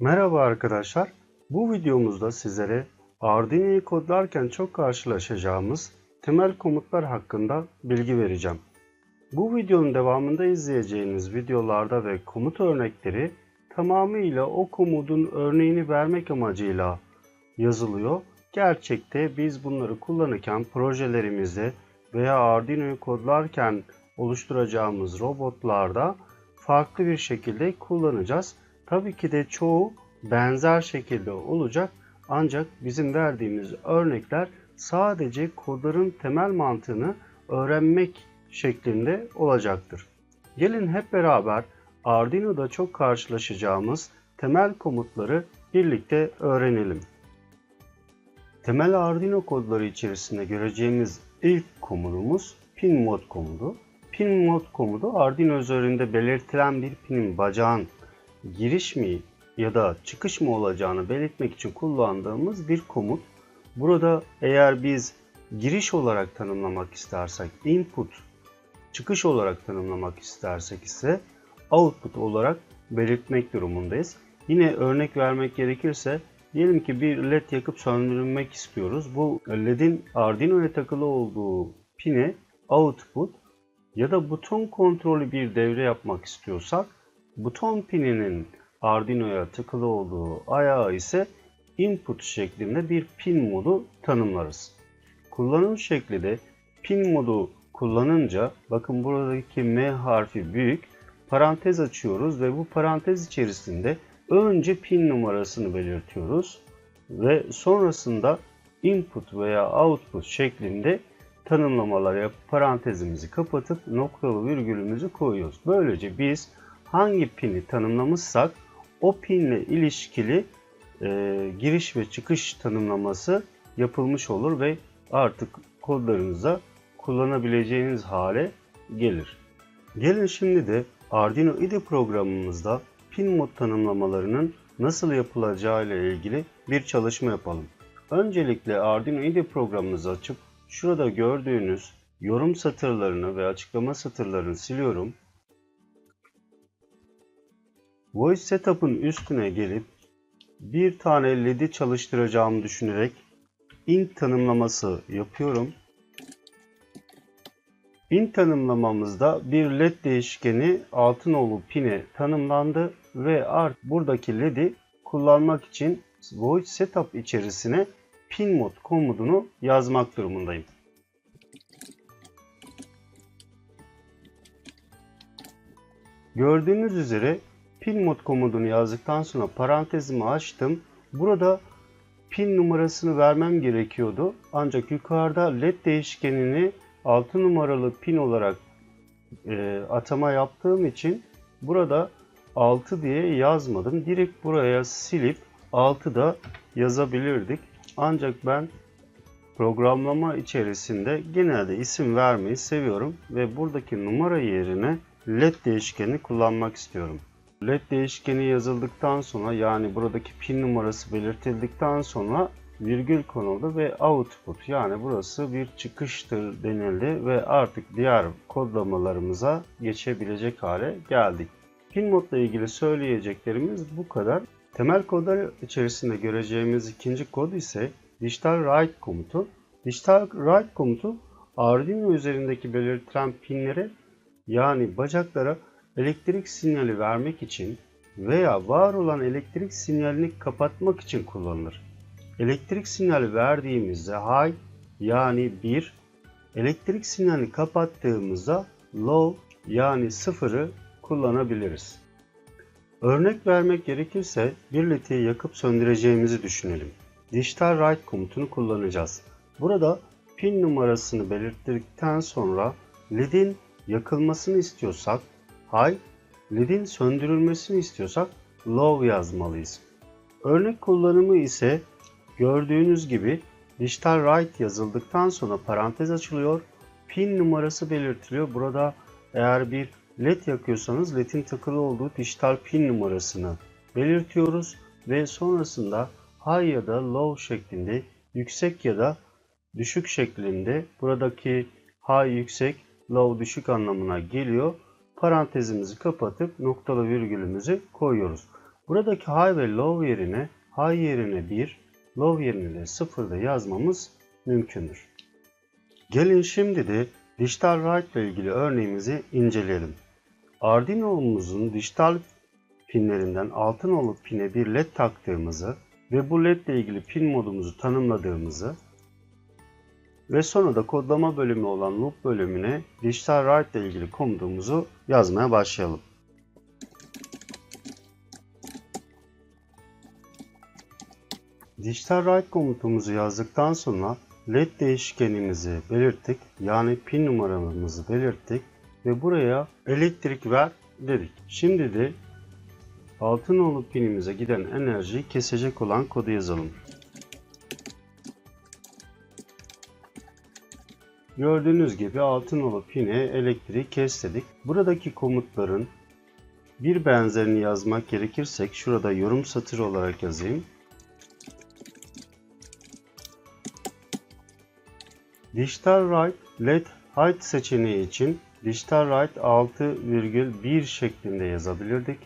Merhaba arkadaşlar. Bu videomuzda sizlere Arduino'yu kodlarken çok karşılaşacağımız temel komutlar hakkında bilgi vereceğim. Bu videonun devamında izleyeceğiniz videolarda ve komut örnekleri tamamıyla o komutun örneğini vermek amacıyla yazılıyor. Gerçekte biz bunları kullanırken projelerimizde veya Arduino'yu kodlarken oluşturacağımız robotlarda farklı bir şekilde kullanacağız. Tabii ki de çoğu benzer şekilde olacak ancak bizim verdiğimiz örnekler sadece kodların temel mantığını öğrenmek şeklinde olacaktır. Gelin hep beraber Arduino'da çok karşılaşacağımız temel komutları birlikte öğrenelim. Temel Arduino kodları içerisinde göreceğimiz ilk komutumuz pin mod komutu. Pin mod komutu Arduino üzerinde belirtilen bir pinin bacağın giriş mi ya da çıkış mı olacağını belirtmek için kullandığımız bir komut. Burada eğer biz giriş olarak tanımlamak istersek input, çıkış olarak tanımlamak istersek ise output olarak belirtmek durumundayız. Yine örnek vermek gerekirse diyelim ki bir led yakıp söndürmek istiyoruz. Bu ledin Arduino'ya takılı olduğu pine output ya da buton kontrolü bir devre yapmak istiyorsak buton pininin Arduino'ya tıkılı olduğu ayağı ise input şeklinde bir pin modu tanımlarız. Kullanım şekli de pin modu kullanınca bakın buradaki M harfi büyük parantez açıyoruz ve bu parantez içerisinde önce pin numarasını belirtiyoruz ve sonrasında input veya output şeklinde tanımlamalar yapıp parantezimizi kapatıp noktalı virgülümüzü koyuyoruz. Böylece biz hangi pini tanımlamışsak o pinle ilişkili e, giriş ve çıkış tanımlaması yapılmış olur ve artık kodlarınıza kullanabileceğiniz hale gelir. Gelin şimdi de Arduino IDE programımızda pin mod tanımlamalarının nasıl yapılacağı ile ilgili bir çalışma yapalım. Öncelikle Arduino IDE programımızı açıp şurada gördüğünüz yorum satırlarını ve açıklama satırlarını siliyorum. Voice Setup'ın üstüne gelip bir tane LED'i çalıştıracağımı düşünerek int tanımlaması yapıyorum. int tanımlamamızda bir led değişkeni Altınoğlu pini tanımlandı ve artık buradaki led'i kullanmak için Voice Setup içerisine pin mod komutunu yazmak durumundayım. Gördüğünüz üzere pin mod komutunu yazdıktan sonra parantezimi açtım. Burada pin numarasını vermem gerekiyordu. Ancak yukarıda led değişkenini 6 numaralı pin olarak e, atama yaptığım için burada 6 diye yazmadım. Direkt buraya silip 6 da yazabilirdik. Ancak ben programlama içerisinde genelde isim vermeyi seviyorum ve buradaki numara yerine led değişkeni kullanmak istiyorum. LED değişkeni yazıldıktan sonra yani buradaki pin numarası belirtildikten sonra virgül konuldu ve output yani burası bir çıkıştır denildi ve artık diğer kodlamalarımıza geçebilecek hale geldik. Pin modla ilgili söyleyeceklerimiz bu kadar. Temel kodlar içerisinde göreceğimiz ikinci kod ise digital write komutu. Digital write komutu Arduino üzerindeki belirtilen pinlere yani bacaklara elektrik sinyali vermek için veya var olan elektrik sinyalini kapatmak için kullanılır. Elektrik sinyali verdiğimizde high yani 1, elektrik sinyalini kapattığımızda low yani 0'ı kullanabiliriz. Örnek vermek gerekirse bir litiyi yakıp söndüreceğimizi düşünelim. Digital write komutunu kullanacağız. Burada pin numarasını belirttikten sonra ledin yakılmasını istiyorsak high, ledin söndürülmesini istiyorsak low yazmalıyız. Örnek kullanımı ise gördüğünüz gibi digital write yazıldıktan sonra parantez açılıyor. Pin numarası belirtiliyor. Burada eğer bir led yakıyorsanız ledin takılı olduğu dijital pin numarasını belirtiyoruz ve sonrasında high ya da low şeklinde yüksek ya da düşük şeklinde buradaki high yüksek, low düşük anlamına geliyor. Parantezimizi kapatıp noktalı virgülümüzü koyuyoruz. Buradaki high ve low yerine high yerine 1, low yerine de 0 da yazmamız mümkündür. Gelin şimdi de dijital write ile ilgili örneğimizi inceleyelim. Arduino'muzun dijital pinlerinden altın olup pine bir led taktığımızı ve bu led ile ilgili pin modumuzu tanımladığımızı ve sonra da kodlama bölümü olan loop bölümüne dijital write ile ilgili komutumuzu yazmaya başlayalım. Dijital write komutumuzu yazdıktan sonra led değişkenimizi belirttik. Yani pin numaramızı belirttik ve buraya elektrik ver dedik. Şimdi de Altınoğlu pinimize giden enerjiyi kesecek olan kodu yazalım. Gördüğünüz gibi Altınoğlu pine elektriği kes dedik. Buradaki komutların bir benzerini yazmak gerekirsek şurada yorum satırı olarak yazayım. Digital Write LED Height seçeneği için Digital Write 6,1 şeklinde yazabilirdik.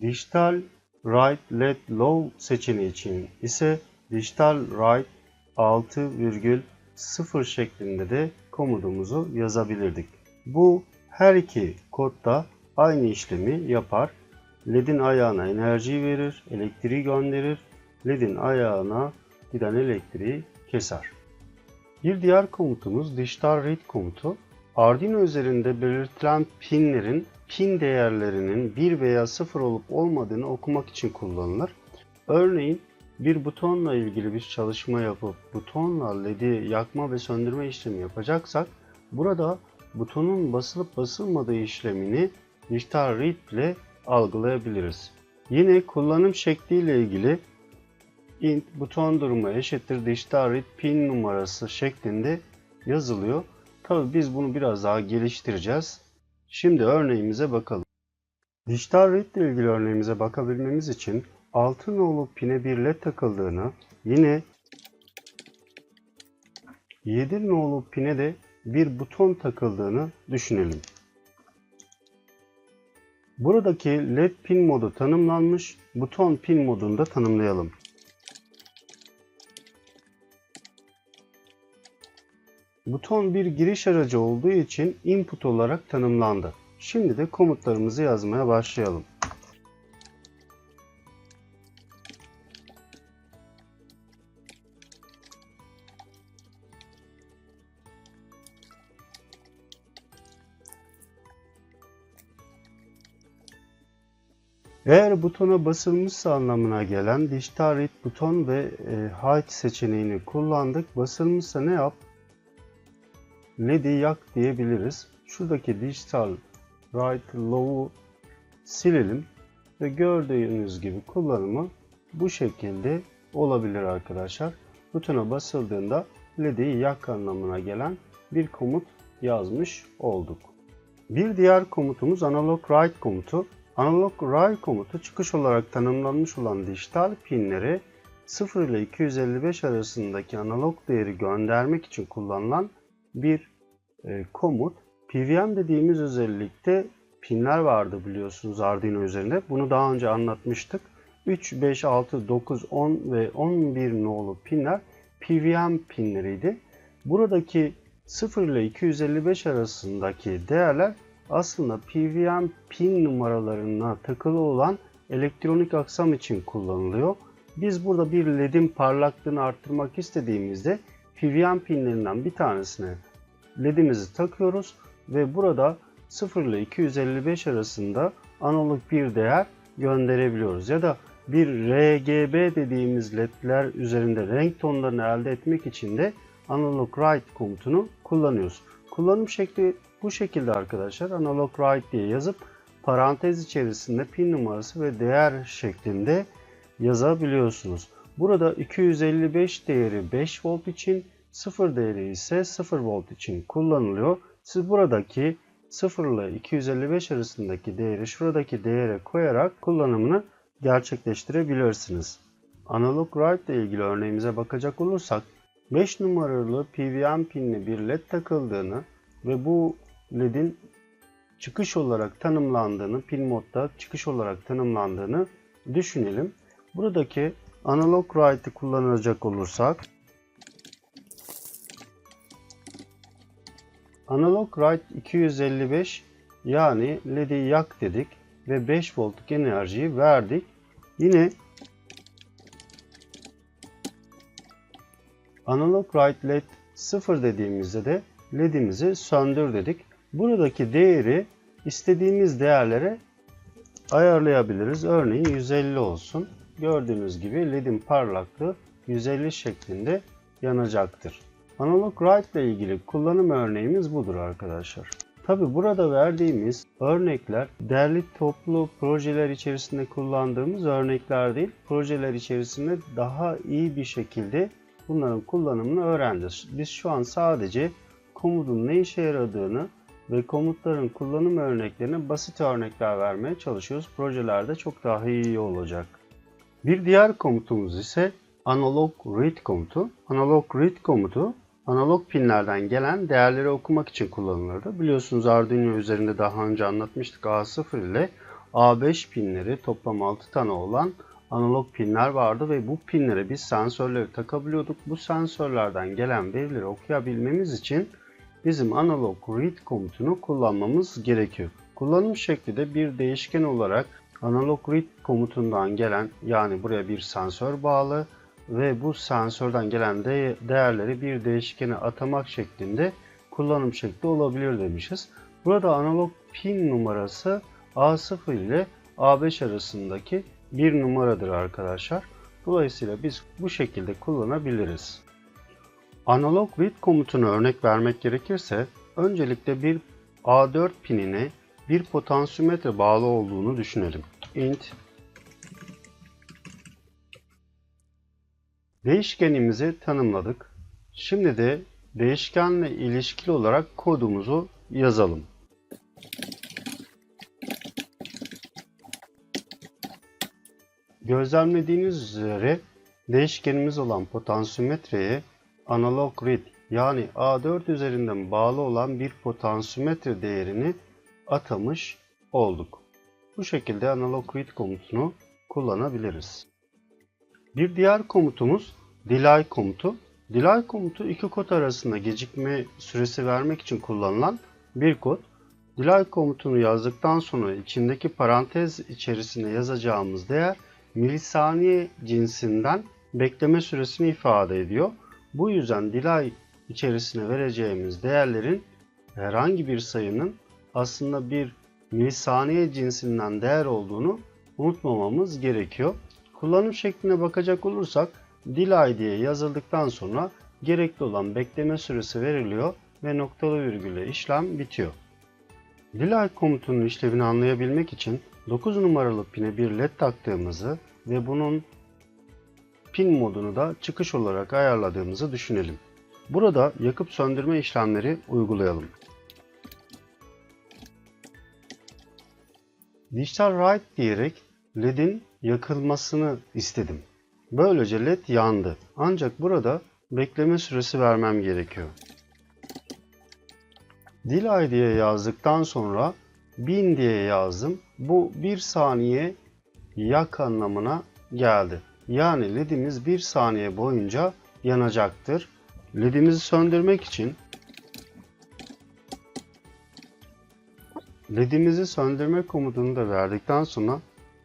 Digital Write LED Low seçeneği için ise Digital Write 6,0 şeklinde de komutumuzu yazabilirdik. Bu her iki kodda aynı işlemi yapar. LED'in ayağına enerji verir, elektriği gönderir. LED'in ayağına giden elektriği keser. Bir diğer komutumuz Digital Read komutu. Arduino üzerinde belirtilen pinlerin pin değerlerinin 1 veya 0 olup olmadığını okumak için kullanılır. Örneğin bir butonla ilgili bir çalışma yapıp butonla LED'i yakma ve söndürme işlemi yapacaksak burada butonun basılıp basılmadığı işlemini dijital read ile algılayabiliriz. Yine kullanım şekliyle ilgili int buton durumu eşittir dijital read pin numarası şeklinde yazılıyor. Tabi biz bunu biraz daha geliştireceğiz. Şimdi örneğimize bakalım. Dijital read ile ilgili örneğimize bakabilmemiz için altın nolu pine bir led takıldığını, yine 7 nolu pine de bir buton takıldığını düşünelim. Buradaki led pin modu tanımlanmış, buton pin modunu da tanımlayalım. Buton bir giriş aracı olduğu için input olarak tanımlandı. Şimdi de komutlarımızı yazmaya başlayalım. Eğer butona basılmışsa anlamına gelen Digital Read buton ve e, Hide seçeneğini kullandık. Basılmışsa ne yap? LED'i yak diyebiliriz. Şuradaki Digital Right Low'u silelim ve gördüğünüz gibi kullanımı bu şekilde olabilir arkadaşlar. Butona basıldığında LED'i yak anlamına gelen bir komut yazmış olduk. Bir diğer komutumuz Analog Write komutu. Analog Write komutu çıkış olarak tanımlanmış olan dijital pinleri 0 ile 255 arasındaki analog değeri göndermek için kullanılan bir e, komut. PWM dediğimiz özellikte pinler vardı biliyorsunuz Arduino üzerinde. Bunu daha önce anlatmıştık. 3, 5, 6, 9, 10 ve 11 nolu pinler PWM pinleriydi. Buradaki 0 ile 255 arasındaki değerler aslında PWM pin numaralarına takılı olan elektronik aksam için kullanılıyor. Biz burada bir LED'in parlaklığını arttırmak istediğimizde PWM pinlerinden bir tanesine LED'imizi takıyoruz ve burada 0 ile 255 arasında analog bir değer gönderebiliyoruz. Ya da bir RGB dediğimiz ledler üzerinde renk tonlarını elde etmek için de analog write komutunu kullanıyoruz. Kullanım şekli bu şekilde arkadaşlar. Analog write diye yazıp parantez içerisinde pin numarası ve değer şeklinde yazabiliyorsunuz. Burada 255 değeri 5 volt için, 0 değeri ise 0 volt için kullanılıyor. Siz buradaki 0 ile 255 arasındaki değeri şuradaki değere koyarak kullanımını gerçekleştirebilirsiniz. analog write ile ilgili örneğimize bakacak olursak 5 numaralı PWM pinli bir led takıldığını ve bu ledin çıkış olarak tanımlandığını, pin modda çıkış olarak tanımlandığını düşünelim. Buradaki analog write'ı kullanacak olursak analog write 255 yani led'i yak dedik ve 5 voltluk enerjiyi verdik. Yine analog write led 0 dediğimizde de ledimizi söndür dedik. Buradaki değeri istediğimiz değerlere ayarlayabiliriz. Örneğin 150 olsun. Gördüğünüz gibi ledin parlaklığı 150 şeklinde yanacaktır. Analog write ile ilgili kullanım örneğimiz budur arkadaşlar. Tabi burada verdiğimiz örnekler derli toplu projeler içerisinde kullandığımız örnekler değil. Projeler içerisinde daha iyi bir şekilde bunların kullanımını öğrendik. Biz şu an sadece komutun ne işe yaradığını ve komutların kullanım örneklerine basit örnekler vermeye çalışıyoruz. Projelerde çok daha iyi olacak. Bir diğer komutumuz ise analog read komutu. Analog read komutu analog pinlerden gelen değerleri okumak için kullanılırdı. Biliyorsunuz Arduino üzerinde daha önce anlatmıştık A0 ile A5 pinleri toplam 6 tane olan analog pinler vardı ve bu pinlere biz sensörleri takabiliyorduk. Bu sensörlerden gelen verileri okuyabilmemiz için bizim analog read komutunu kullanmamız gerekiyor. Kullanım şekli de bir değişken olarak analog read komutundan gelen yani buraya bir sensör bağlı ve bu sensörden gelen de değerleri bir değişkene atamak şeklinde kullanım şekli olabilir demişiz. Burada analog pin numarası A0 ile A5 arasındaki bir numaradır arkadaşlar. Dolayısıyla biz bu şekilde kullanabiliriz. Analog read komutunu örnek vermek gerekirse öncelikle bir A4 pinine bir potansiyometre bağlı olduğunu düşünelim. int Değişkenimizi tanımladık. Şimdi de değişkenle ilişkili olarak kodumuzu yazalım. Gözlemlediğiniz üzere değişkenimiz olan potansiyometreye analog read yani A4 üzerinden bağlı olan bir potansiyometre değerini atamış olduk. Bu şekilde analog read komutunu kullanabiliriz. Bir diğer komutumuz delay komutu. Delay komutu iki kod arasında gecikme süresi vermek için kullanılan bir kod. Delay komutunu yazdıktan sonra içindeki parantez içerisinde yazacağımız değer milisaniye cinsinden bekleme süresini ifade ediyor. Bu yüzden delay içerisine vereceğimiz değerlerin herhangi bir sayının aslında bir milisaniye cinsinden değer olduğunu unutmamamız gerekiyor. Kullanım şekline bakacak olursak delay diye yazıldıktan sonra gerekli olan bekleme süresi veriliyor ve noktalı virgülle işlem bitiyor. Delay komutunun işlevini anlayabilmek için 9 numaralı pine bir led taktığımızı ve bunun pin modunu da çıkış olarak ayarladığımızı düşünelim. Burada yakıp söndürme işlemleri uygulayalım. Digital Write diyerek LED'in yakılmasını istedim. Böylece LED yandı. Ancak burada bekleme süresi vermem gerekiyor. Delay diye yazdıktan sonra 1000 diye yazdım. Bu 1 saniye yak anlamına geldi. Yani ledimiz 1 saniye boyunca yanacaktır. Ledimizi söndürmek için ledimizi söndürme komutunu da verdikten sonra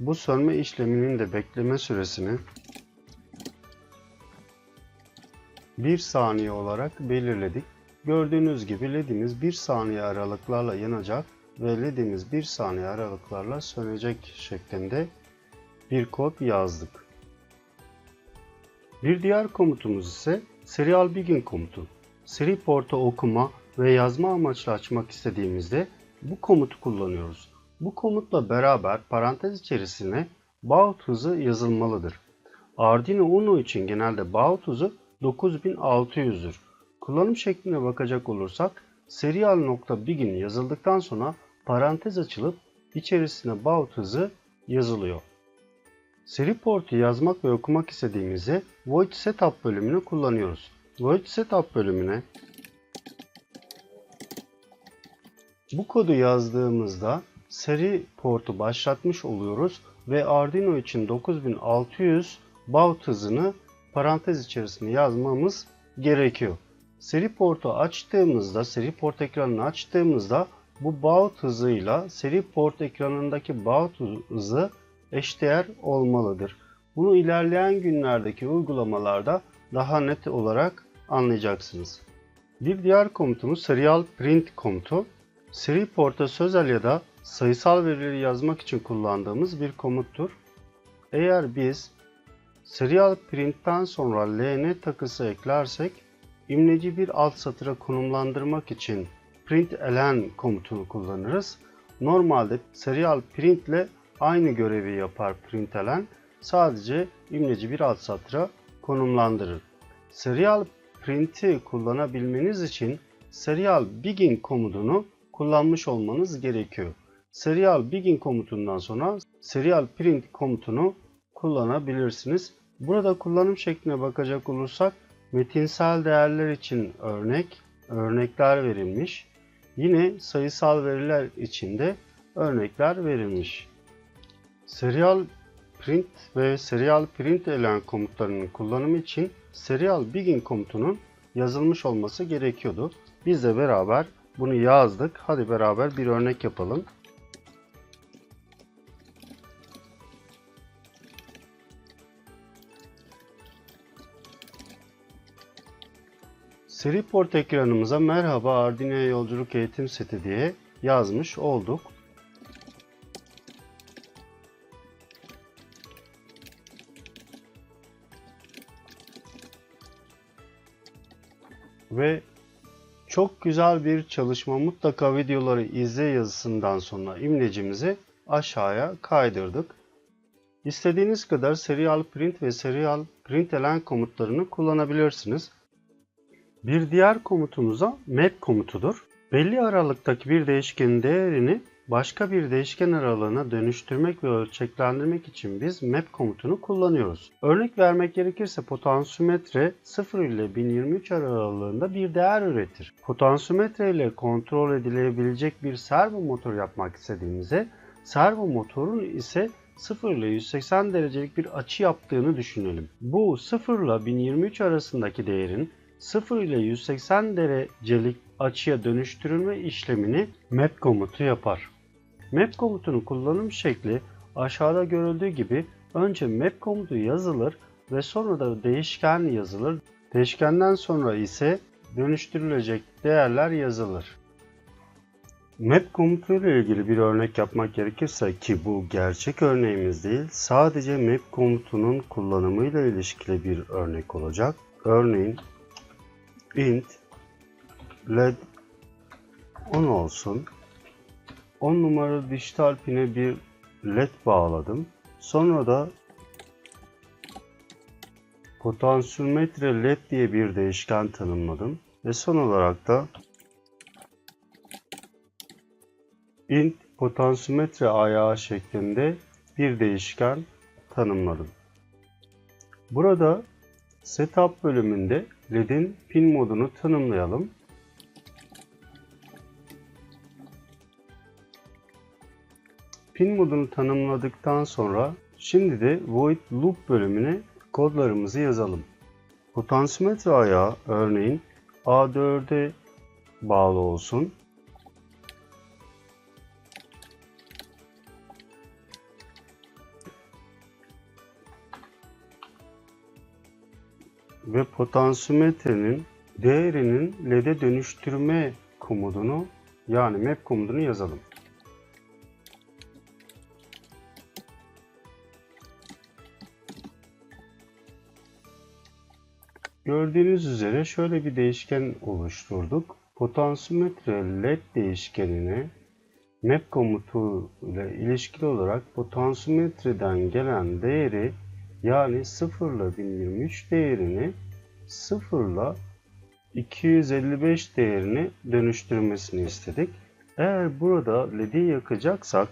bu sönme işleminin de bekleme süresini 1 saniye olarak belirledik. Gördüğünüz gibi ledimiz 1 saniye aralıklarla yanacak ve ledimiz 1 saniye aralıklarla sönecek şeklinde bir kod yazdık. Bir diğer komutumuz ise serial begin komutu. Seri porta okuma ve yazma amaçlı açmak istediğimizde bu komutu kullanıyoruz. Bu komutla beraber parantez içerisine baud hızı yazılmalıdır. Arduino Uno için genelde baud hızı 9600'dür. Kullanım şekline bakacak olursak serial.begin yazıldıktan sonra parantez açılıp içerisine baud hızı yazılıyor. Seri portu yazmak ve okumak istediğimizde Void Setup bölümünü kullanıyoruz. Void Setup bölümüne bu kodu yazdığımızda seri portu başlatmış oluyoruz ve Arduino için 9600 baud hızını parantez içerisinde yazmamız gerekiyor. Seri portu açtığımızda, seri port ekranını açtığımızda bu baud hızıyla seri port ekranındaki baud hızı eşdeğer olmalıdır. Bunu ilerleyen günlerdeki uygulamalarda daha net olarak anlayacaksınız. Bir diğer komutumuz serial print komutu. Seri porta sözel ya da sayısal verileri yazmak için kullandığımız bir komuttur. Eğer biz serial print'ten sonra ln takısı eklersek imleci bir alt satıra konumlandırmak için println komutunu kullanırız. Normalde serial print ile aynı görevi yapar println. Sadece imleci bir alt satıra konumlandırır. Serial print'i kullanabilmeniz için serial begin komutunu kullanmış olmanız gerekiyor. Serial begin komutundan sonra serial print komutunu kullanabilirsiniz. Burada kullanım şekline bakacak olursak metinsel değerler için örnek, örnekler verilmiş. Yine sayısal veriler için de örnekler verilmiş. Serial print ve serial print elen komutlarının kullanımı için serial begin komutunun yazılmış olması gerekiyordu. Biz de beraber bunu yazdık. Hadi beraber bir örnek yapalım. Seri port ekranımıza merhaba Arduino yolculuk eğitim seti diye yazmış olduk. Ve çok güzel bir çalışma mutlaka videoları izle yazısından sonra imlecimizi aşağıya kaydırdık. İstediğiniz kadar serial print ve serial println komutlarını kullanabilirsiniz. Bir diğer komutumuza map komutudur. Belli aralıktaki bir değişkenin değerini başka bir değişken aralığına dönüştürmek ve ölçeklendirmek için biz map komutunu kullanıyoruz. Örnek vermek gerekirse potansiyometre 0 ile 1023 aralığında bir değer üretir. Potansiyometre ile kontrol edilebilecek bir servo motor yapmak istediğimizde servo motorun ise 0 ile 180 derecelik bir açı yaptığını düşünelim. Bu 0 ile 1023 arasındaki değerin 0 ile 180 derecelik açıya dönüştürülme işlemini map komutu yapar. Map komutunun kullanım şekli aşağıda görüldüğü gibi önce map komutu yazılır ve sonra da değişken yazılır. Değişkenden sonra ise dönüştürülecek değerler yazılır. Map komutu ile ilgili bir örnek yapmak gerekirse ki bu gerçek örneğimiz değil, sadece map komutunun kullanımıyla ilişkili bir örnek olacak. Örneğin int led 10 olsun 10 numaralı dijital pine bir led bağladım. Sonra da potansiyometre led diye bir değişken tanımladım. Ve son olarak da int potansiyometre ayağı şeklinde bir değişken tanımladım. Burada setup bölümünde led'in pin modunu tanımlayalım. Pin modunu tanımladıktan sonra şimdi de void loop bölümüne kodlarımızı yazalım. Potansiyometre ayağı örneğin A4'e bağlı olsun. Ve potansiyometrenin değerinin LED'e dönüştürme komutunu yani map komutunu yazalım. Gördüğünüz üzere şöyle bir değişken oluşturduk. Potansiyometre led değişkenine map komutu ile ilişkili olarak potansiyometreden gelen değeri yani 0 ile 1023 değerini 0 ile 255 değerini dönüştürmesini istedik. Eğer burada LED'i yakacaksak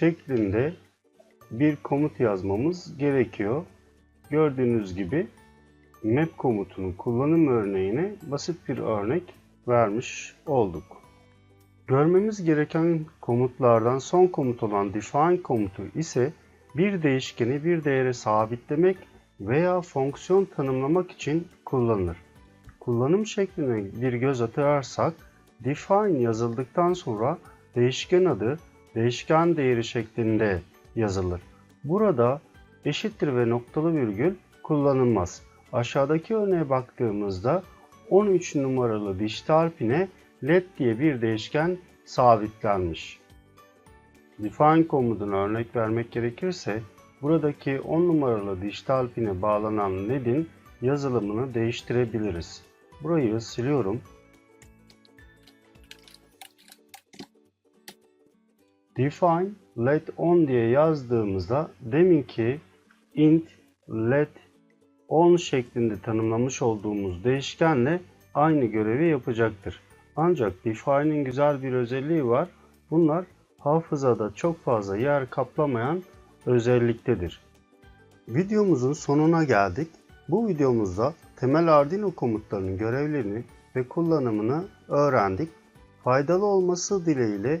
şeklinde bir komut yazmamız gerekiyor. Gördüğünüz gibi map komutunun kullanım örneğine basit bir örnek vermiş olduk. Görmemiz gereken komutlardan son komut olan define komutu ise bir değişkeni bir değere sabitlemek veya fonksiyon tanımlamak için kullanılır. Kullanım şekline bir göz atarsak define yazıldıktan sonra değişken adı değişken değeri şeklinde yazılır. Burada eşittir ve noktalı virgül kullanılmaz. Aşağıdaki örneğe baktığımızda 13 numaralı dijital pine led diye bir değişken sabitlenmiş. Define komutuna örnek vermek gerekirse buradaki 10 numaralı dijital pine bağlanan led'in yazılımını değiştirebiliriz. Burayı siliyorum. Define let on diye yazdığımızda deminki int let on şeklinde tanımlamış olduğumuz değişkenle aynı görevi yapacaktır. Ancak define'in güzel bir özelliği var. Bunlar hafızada çok fazla yer kaplamayan özelliktedir. Videomuzun sonuna geldik. Bu videomuzda temel Arduino komutlarının görevlerini ve kullanımını öğrendik. Faydalı olması dileğiyle